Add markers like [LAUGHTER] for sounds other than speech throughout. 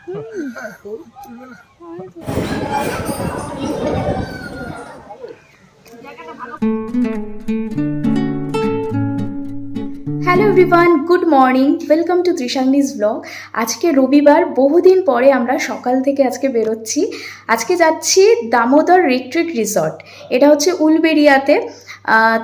Hello everyone good morning welcome to ত্রিশাঙ্গিস blog আজকে রবিবার, বহুদিন পরে আমরা সকাল থেকে আজকে বেরোচ্ছি। আজকে যাচ্ছি দামোদর রিট্রিট রিসর্ট এটা হচ্ছে উলবেরিয়াতে।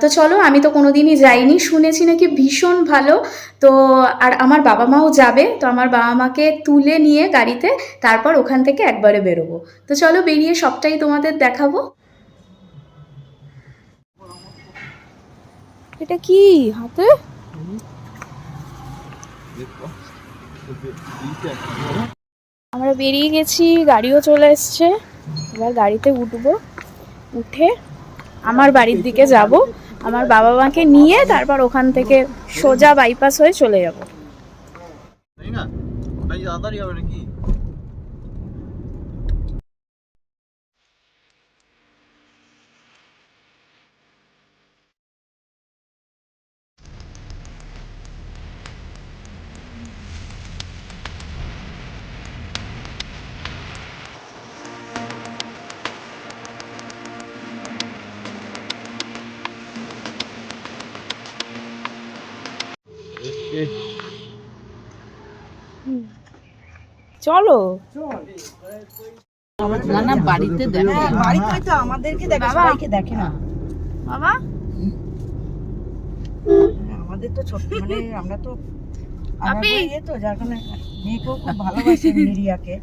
তো চলো, আমি তো কোনোদিনই যাইনি, শুনেছি নাকি ভীষণ ভালো। তো, আর আমার বাবা মাও যাবে, তো আমার বাবা মাকে তুলে নিয়ে গাড়িতে, তারপর ওখান থেকে একবারে বেরোবো। তো চলো, বেরিয়ে সবটাই তোমাদের দেখাবো। এটা কি, হাতে? আমরা বেরিয়ে গেছি, গাড়িও চলে এসছে। এবার গাড়িতে উঠবো, উঠে আমার বাড়ির দিকে যাব, আমার বাবা মাকে নিয়ে তারপর ওখান থেকে সোজা বাইপাস হয়ে চলে যাব। তাই না? ওটাই হবে নাকি? চলো। না না বাড়িতে দেখে। হ্যাঁ, বাড়িতে তো আমাদেরকে দেখে। সবাইকে দেখে না। বাবা। আমাদের তো ছোট মানে আমরা তো আমরা আপি। তো ইয়ে যার কারণে মেয়েকেও খুব ভালোবাসে মিরিয়াকে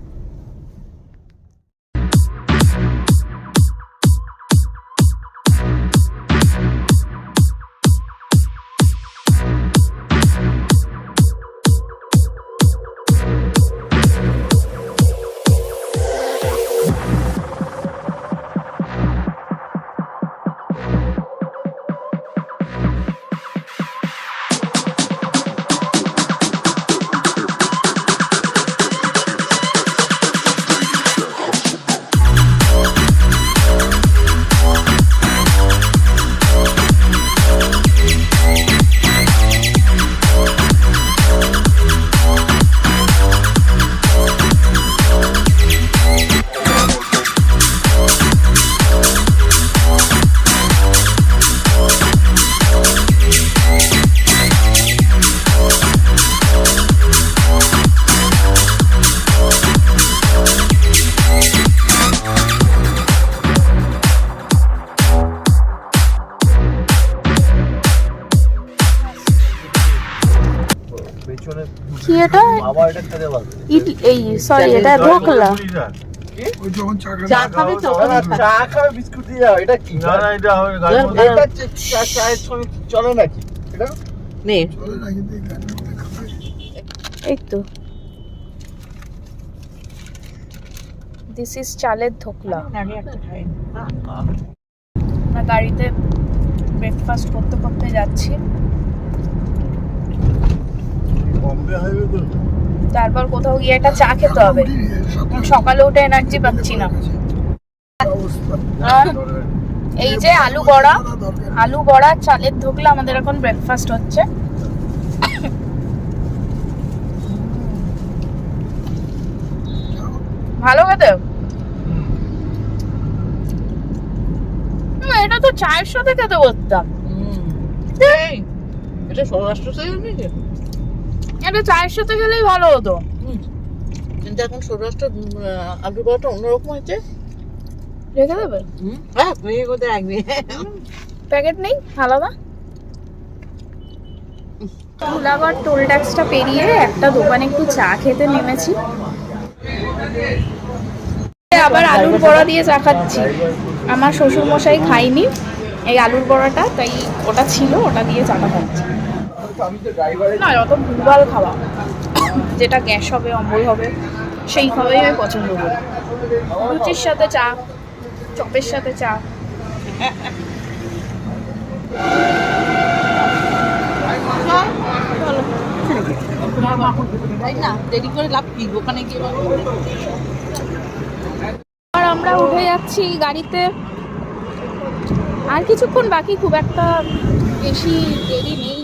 এই সরি এটা ধোকলা চা খাবে তো ওখানে খা- চা খাবে বিস্কুট দিয়ে যাও এটা কি? না না এটা হবে গাড়ির মধ্যে- এটা চা- চা- চায়ের সঙ্গে চলে নাকি? এটা? নে। এই তো। দিস ইজ চালের ধোকলা আমরা গাড়িতে ব্রেকফাস্ট করতে করতে যাচ্ছি। বম্বে হাইওয়ে তো। তারপর কোথাও গিয়ে একটা চা খেতে হবে। সকালে উঠে এনার্জি পাচ্ছি না। এই যে আলু বড়া আলু বড়া চালের ধোকলা আমাদের এখন ব্রেকফাস্ট হচ্ছে। ভালো খেতে? হুম, এটা তো চায়ের সাথে খেতে বলতাম। এটা সৌরাষ্ট্র সাইড নাকি এটা চায়ের সাথে খেলেই ভালো হতো। কিন্তু এখন সৌরাষ্ট্র আলু বড়াটা অন্যরকম হয়েছে। রেখে দেবে? হ্যাঁ মেয়ে কোথায় রাখবি? প্যাকেট নেই আলাদা। ধুলাগড় টোল ট্যাক্সটা পেরিয়ে একটা দোকানে একটু চা খেতে নেমেছি। আবার আলুর বড়া দিয়ে চা খাচ্ছি। আমার শ্বশুর মশাই খাইনি এই আলুর বড়াটা তাই ওটা ছিল ওটা দিয়ে চাটা খাচ্ছি। না অত ভুলভাল খাওয়া যেটা গ্যাস হবে অম্বল হবে সেই খাওয়াই আমি পছন্দ করি। লুচির সাথে চা চপের সাথে চা। তাই না? দেরি করে লাভ কি? ওখানে গিয়ে আর আমরা উঠে যাচ্ছি গাড়িতে। আর কিছুক্ষণ বাকি খুব একটা বেশি দেরি নেই।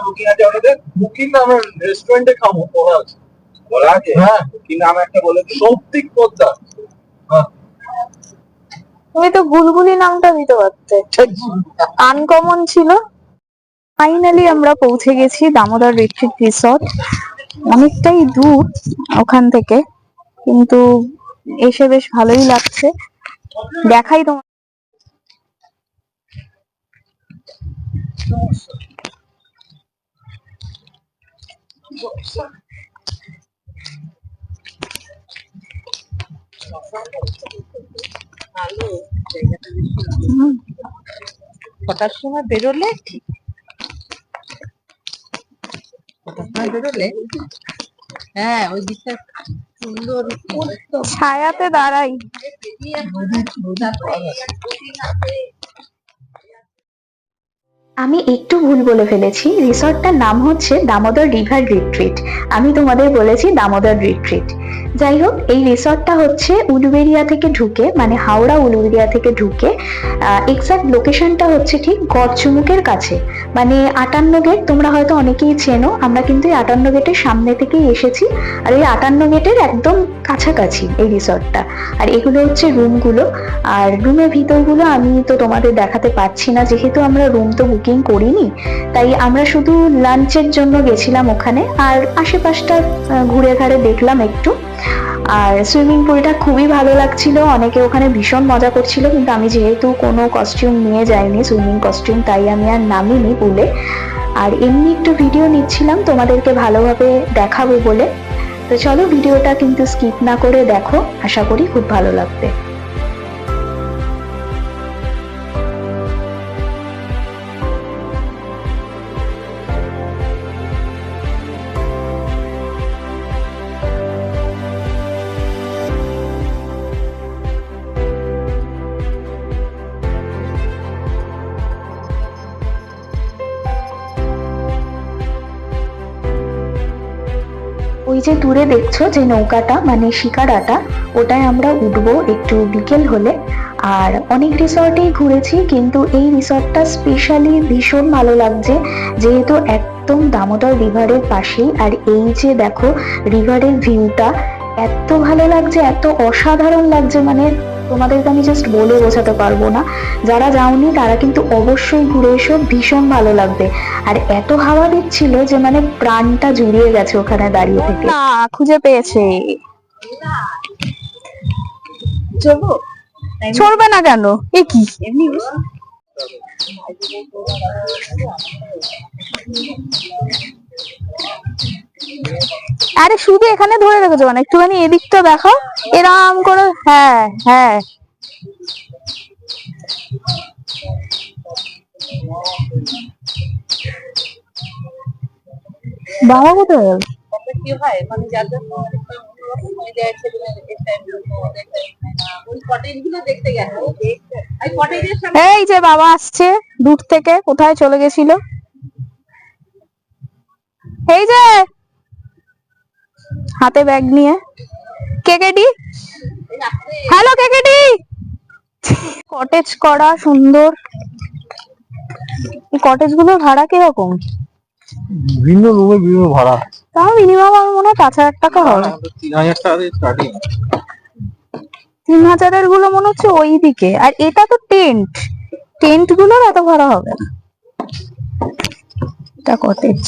বুকিং আছে আমাদের বুকিং আমরা রেস্টুরেন্টে খাব বলা আছে। বলা আছে? হ্যাঁ। বুকিং নাম একটা বলে সৌপ্তিক পোদ্দার হ্যাঁ। তুমি তো গুলগুলি নামটা দিতে পারতে। আনকমন ছিল। ফাইনালি আমরা পৌঁছে গেছি দামোদর রিট্রিট রিসর্ট। অনেকটাই দূর ওখান থেকে। কিন্তু এসে বেশ ভালোই লাগছে। দেখাই তোমার কটার সময় বেরোলে? ঠিক কটার সময় বেরোলে? হ্যাঁ ওই দিকটা সুন্দর ছায়াতে দাঁড়াই। আমি একটু ভুল বলে ফেলেছি। রিসর্টটার নাম হচ্ছে দামোদর রিভার রিট্রিট। আমি তোমাদের বলেছি দামোদর রিট্রিট। যাই হোক এই রিসর্টটা হচ্ছে উলুবেরিয়া থেকে ঢুকে মানে হাওড়া উলুবেরিয়া থেকে ঢুকে এক্সাক্ট লোকেশনটা হচ্ছে ঠিক গড়চুমুকের কাছে। মানে আটান্ন গেট, তোমরা হয়তো অনেকেই চেনো, আমরা কিন্তু এই আটান্ন গেটের সামনে থেকেই এসেছি, আর এই আটান্ন গেটের একদম কাছাকাছি এই রিসর্টটা। আর এগুলো হচ্ছে রুমগুলো, আর রুমের ভিতরগুলো আমি তো তোমাদের দেখাতে পারছি না, যেহেতু আমরা রুম তো বুকিং করিনি, তাই আমরা শুধু লাঞ্চের জন্য গেছিলাম ওখানে, আর আশেপাশটা ঘুরে ঘাড়ে দেখলাম একটু। আর সুইমিং পুলটা খুবই ভালো লাগছিল। অনেকে ওখানে ভীষণ মজা করছিল, কিন্তু আমি যেহেতু কোনো কস্টিউম নিয়ে যাইনি সুইমিং কস্টিউম তাই আমি আর নামিনি পুলে আর এমনি একটু ভিডিও নিচ্ছিলাম, তোমাদেরকে ভালোভাবে দেখাবো বলে। তো চলো ভিডিওটা কিন্তু স্কিপ না করে দেখো। আশা করি খুব ভালো লাগবে। ওই যে দূরে দেখছ যে নৌকাটা মানে শিকারাটা, ওটায় আমরা উঠবো একটু বিকেল হলে। আর অনেক রিসর্টেই ঘুরেছি, কিন্তু এই রিসর্টটা স্পেশালি ভীষণ ভালো লাগছে, যেহেতু একদম দামোদর রিভারের পাশেই। আর এই যে দেখো, রিভারের ভিউটা এত ভালো লাগছে, এত অসাধারণ লাগছে মানে তোমাদেরকে আমি জাস্ট বলে বোঝাতে পারব না। যারা যাওনি তারা কিন্তু অবশ্যই ঘুরে এসো ভীষণ ভালো লাগবে। আর এত হাওয়া দিচ্ছিল যে মানে প্রাণটা জুড়িয়ে গেছে ওখানে দাঁড়িয়ে থেকে। না খুঁজে পেয়েছে। চলবো ছড়বে না কেন? এ কি? এমনি আরে শুধু এখানে ধরে রেখেছো মানে একটুখানি এদিকটা দেখো এরম করে হ্যাঁ হ্যাঁ। বাবা কোথায় গেল? কি হয় মানে যার জন্য এই যে বাবা আসছে দূর থেকে কোথায় চলে গেছিল? এই যে হাতে ব্যাগ নিয়ে। কেকেডি? হ্যালো কেকেডি? কটেজ করা সুন্দর। এই কটেজগুলোর ভাড়া কীরকম? বিভিন্ন রুমে বিভিন্ন ভাড়া। তাও মিনিমাম আমার মনে হয় পাঁচ হাজার টাকা হবে। তিন হাজার টাকা স্টার্টিং তিন হাজারেরগুলো মনে হচ্ছে ওই দিকে। আর এটা তো টেন্ট টেন্টগুলোর এত ভাড়া হবে না। এটা কটেজ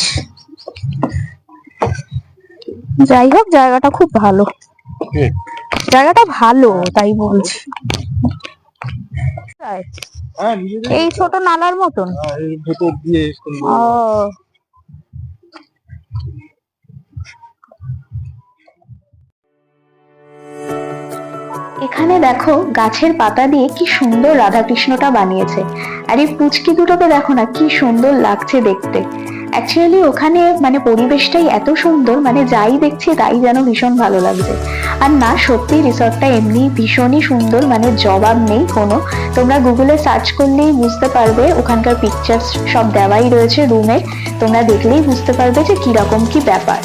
যাই হোক জায়গাটা খুব ভালো। জায়গাটা ভালো তাই বলছি? হ্যাঁ এই ছোট নালার মতন? হ্যাঁ, এই ভেতর দিয়ে সুন্দর ও। এখানে দেখো গাছের পাতা দিয়ে কি সুন্দর রাধাকৃষ্ণটা বানিয়েছে। আর এই পুচকি দুটোকে দেখো না কি সুন্দর লাগছে দেখতে। অ্যাকচুয়ালি ওখানে মানে পরিবেশটাই এত সুন্দর মানে যাই দেখছি তাই যেন ভীষণ ভালো লাগছে। আর না, সত্যি রিসর্টটা এমনি ভীষণই সুন্দর মানে জবাব নেই কোনো। তোমরা গুগলে সার্চ করলেই বুঝতে পারবে, ওখানকার পিকচার্স সব দেওয়াই রয়েছে রুমে তোমরা দেখলেই বুঝতে পারবে যে কীরকম কি ব্যাপার।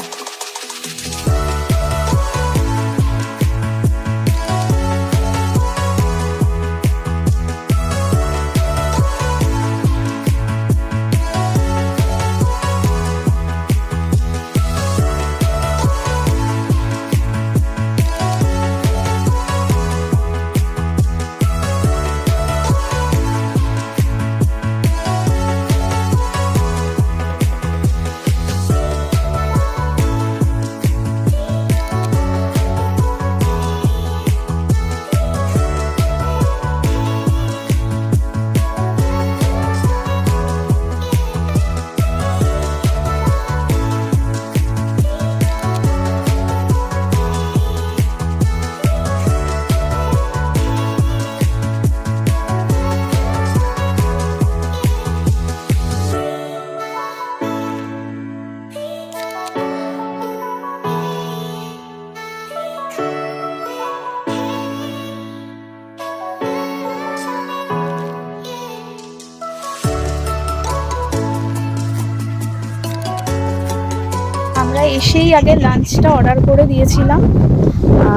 এসেই আগে লাঞ্চটা অর্ডার করে দিয়েছিলাম।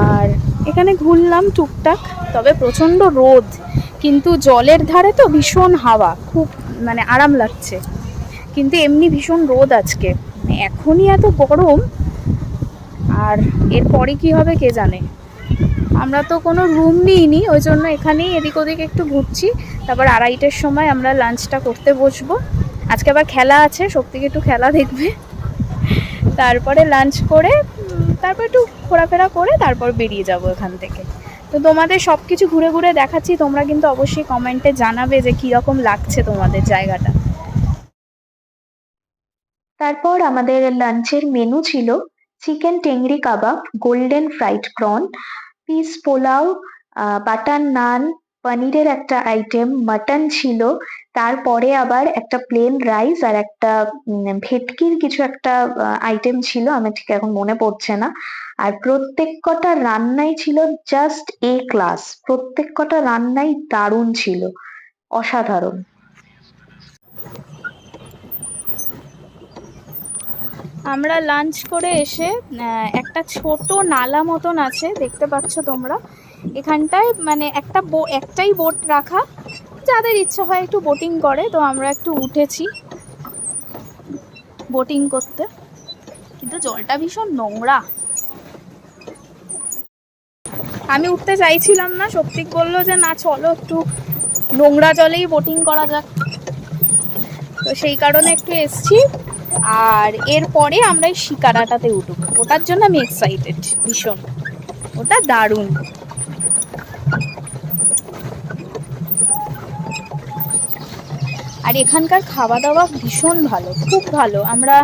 আর এখানে ঘুরলাম টুকটাক, তবে প্রচণ্ড রোদ। কিন্তু জলের ধারে তো ভীষণ হাওয়া, খুব মানে আরাম লাগছে। কিন্তু এমনি ভীষণ রোদ আজকে। মানে এখনই এত গরম, আর এরপরে কি হবে কে জানে? আমরা তো কোনো রুম নিইনি, ওই জন্য এখানেই এদিক ওদিক একটু ঘুরছি। তারপর আড়াইটের সময় আমরা লাঞ্চটা করতে বসবো। আজকে আবার খেলা আছে শক্তিকে একটু খেলা দেখবে। তারপরে লাঞ্চ করে তারপর একটু ঘোরাফেরা করে তারপর বেরিয়ে যাব এখান থেকে। তো তোমাদের সব কিছু ঘুরে ঘুরে দেখাচ্ছি, তোমরা কিন্তু অবশ্যই কমেন্টে জানাবে যে কীরকম লাগছে তোমাদের জায়গাটা। তারপর আমাদের লাঞ্চের মেনু ছিল chicken tangri kebab golden fried prawn piece pulao butter naan পনিরের একটা আইটেম মাটন ছিল তারপরে আবার একটা প্লেন রাইস আর একটা ভেটকির কিছু একটা আইটেম ছিল, আমার ঠিক এখন মনে পড়ছে না। আর প্রত্যেক কটা রান্নাই ছিল জাস্ট এ ক্লাস প্রত্যেক কটা রান্নাই দারুণ ছিল। অসাধারণ। আমরা লাঞ্চ করে এসে একটা ছোট নালা মতন আছে, দেখতে পাচ্ছ তোমরা। এখানটায় মানে একটা একটাই বোট রাখা। যাদের ইচ্ছা হয় একটু বোটিং করে, তো আমরা একটু উঠেছি বোটিং করতে। কিন্তু জলটা ভীষণ নোংরা। আমি উঠতে চাইছিলাম না সত্যি বলল যে, না, চলো একটু নোংরা জলেই বোটিং করা যাক। তো সেই কারণে একটু এসছি। আর এরপরে আমরা এই শিকারাটাতে উঠবো। ওটার জন্য আমি এক্সাইটেড ভীষণ। ওটা দারুণ। আর এখানকার খাওয়া দাওয়া ভীষণ ভালো, খুব ভালো। আমরা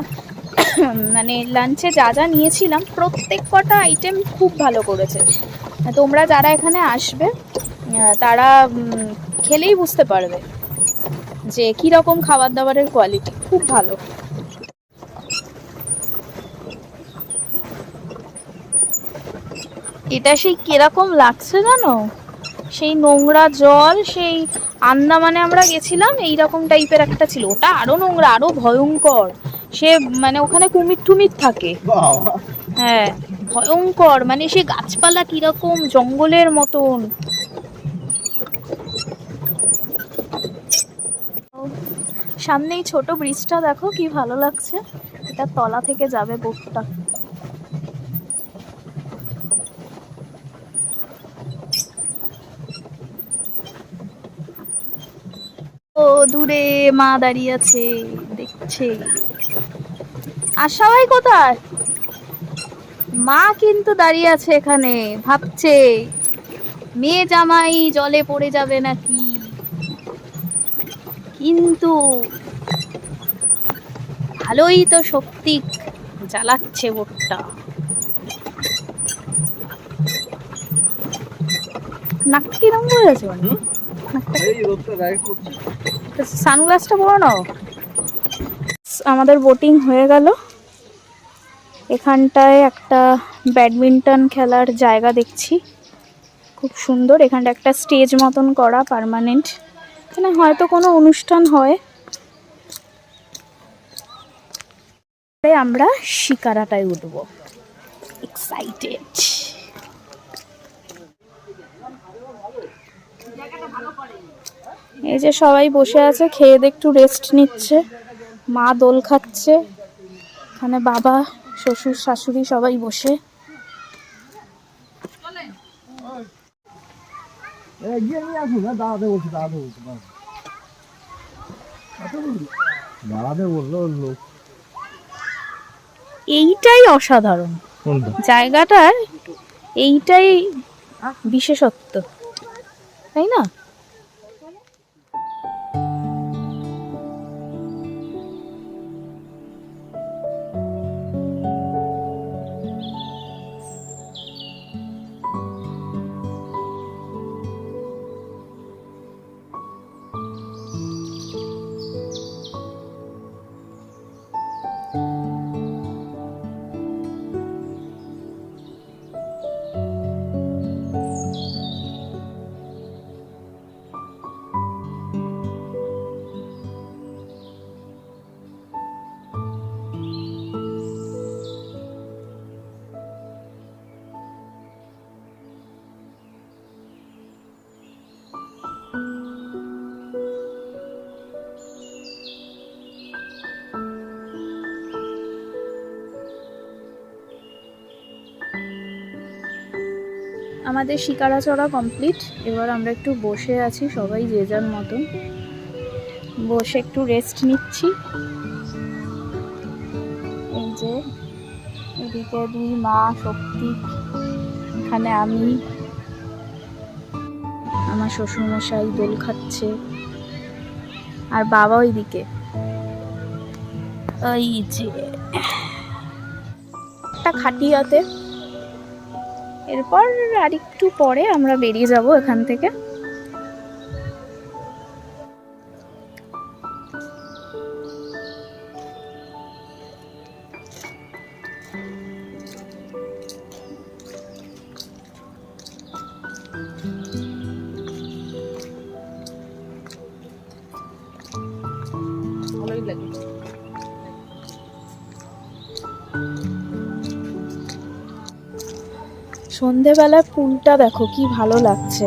[COUGHS] মানে লাঞ্চে যা যা নিয়েছিলাম, প্রত্যেক কটা আইটেম খুব ভালো করেছে। তোমরা যারা এখানে আসবে তারা খেলেই বুঝতে পারবে যে কীরকম খাবার দাবারের কোয়ালিটি খুব ভালো। এটা সেই কীরকম লাগছে জানো? সেই নোংরা জল, সেই আন্দামানে আমরা গেছিলাম এই রকম টাইপের একটা ছিল। ওটা আরও নোংরা আরও ভয়ঙ্কর। সে মানে ওখানে কুমির টুমির থাকে। হ্যাঁ ভয়ঙ্কর। মানে সে গাছপালা কীরকম জঙ্গলের মতন। সামনেই ছোট ব্রিজটা দেখো কি ভালো লাগছে। এটা তলা থেকে যাবে বোটটা ও দূরে মা দাঁড়িয়ে আছে দেখছে। আর সবাই কোথায়? মা কিন্তু দাঁড়িয়ে আছে এখানে ভাবছে মেয়ে জামাই জলে পড়ে যাবে নাকি? কিন্তু ভালোই তো শক্তি জ্বালাচ্ছে বোটটা নাকটা কিরম করে আছে মানে? সানগ্লাসটা পরে নাও। আমাদের বোটিং হয়ে গেল। এখানটায় একটা ব্যাডমিন্টন খেলার জায়গা দেখছি। খুব সুন্দর, এখানটা একটা স্টেজ মতন করা পার্মানেন্ট এখানে হয়তো কোনো অনুষ্ঠান হয়। আমরা শিকারাটায় উঠবো। এক্সাইটেড এই যে সবাই বসে আছে খেয়ে দিয়ে একটু রেস্ট নিচ্ছে। মা দোল খাচ্ছে এখানে বাবা শ্বশুর শাশুড়ি সবাই বসে। লোক। এইটাই অসাধারণ। জায়গাটার এইটাই বিশেষত্ব। তাই না? আমাদের শিকারা চড়া কমপ্লিট এবার আমরা একটু বসে আছি সবাই যে যার মতন। বসে একটু রেস্ট নিচ্ছি। এই যে, এদিকে দুই মা, শক্তি, এখানে আমি। আমার শ্বশুরমশাই দোল খাচ্ছে। আর বাবা ওইদিকে। ওই যে, একটা খাটিয়াতে এরপর আর একটু পরে আমরা বেরিয়ে যাব এখান থেকে। সন্ধেবেলায় পুলটা দেখো কি ভালো লাগছে।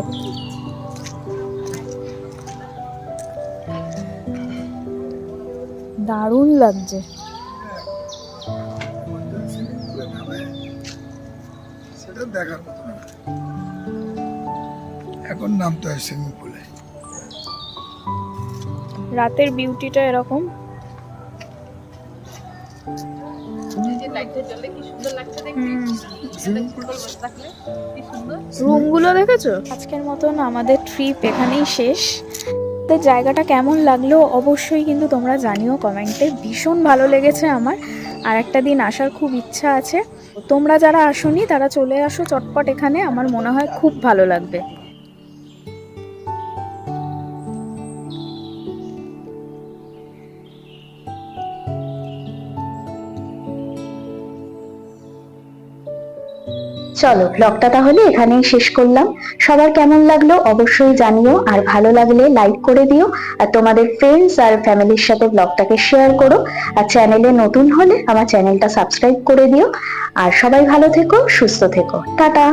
দারুণ লাগছে। সেটা দেখার মতো না। এখন নামতে হয় সুইমিং পুলে রাতের বিউটিটা এরকম। রুমগুলো দেখেছ? আজকের মতন আমাদের ট্রিপ এখানেই শেষ। তো জায়গাটা কেমন লাগল অবশ্যই কিন্তু তোমরা জানিও কমেন্টে। ভীষণ ভালো লেগেছে আমার। আর একটা দিন আসার খুব ইচ্ছা আছে। তোমরা যারা আসনি তারা চলে আসো চটপট এখানে। আমার মনে হয় খুব ভালো লাগবে। চলো ব্লগটা তাহলে এখানেই শেষ করলাম। সবার কেমন লাগল অবশ্যই জানিও, আর ভালো লাগলে লাইক করে দিও, আর তোমাদের ফ্রেন্ডস আর ফ্যামিলির সাথে ব্লগটাকে শেয়ার করো, আর চ্যানেলে নতুন হলে আমার চ্যানেলটা সাবস্ক্রাইব করে দিও। আর সবাই ভালো থেকো, সুস্থ থেকো। টাটা!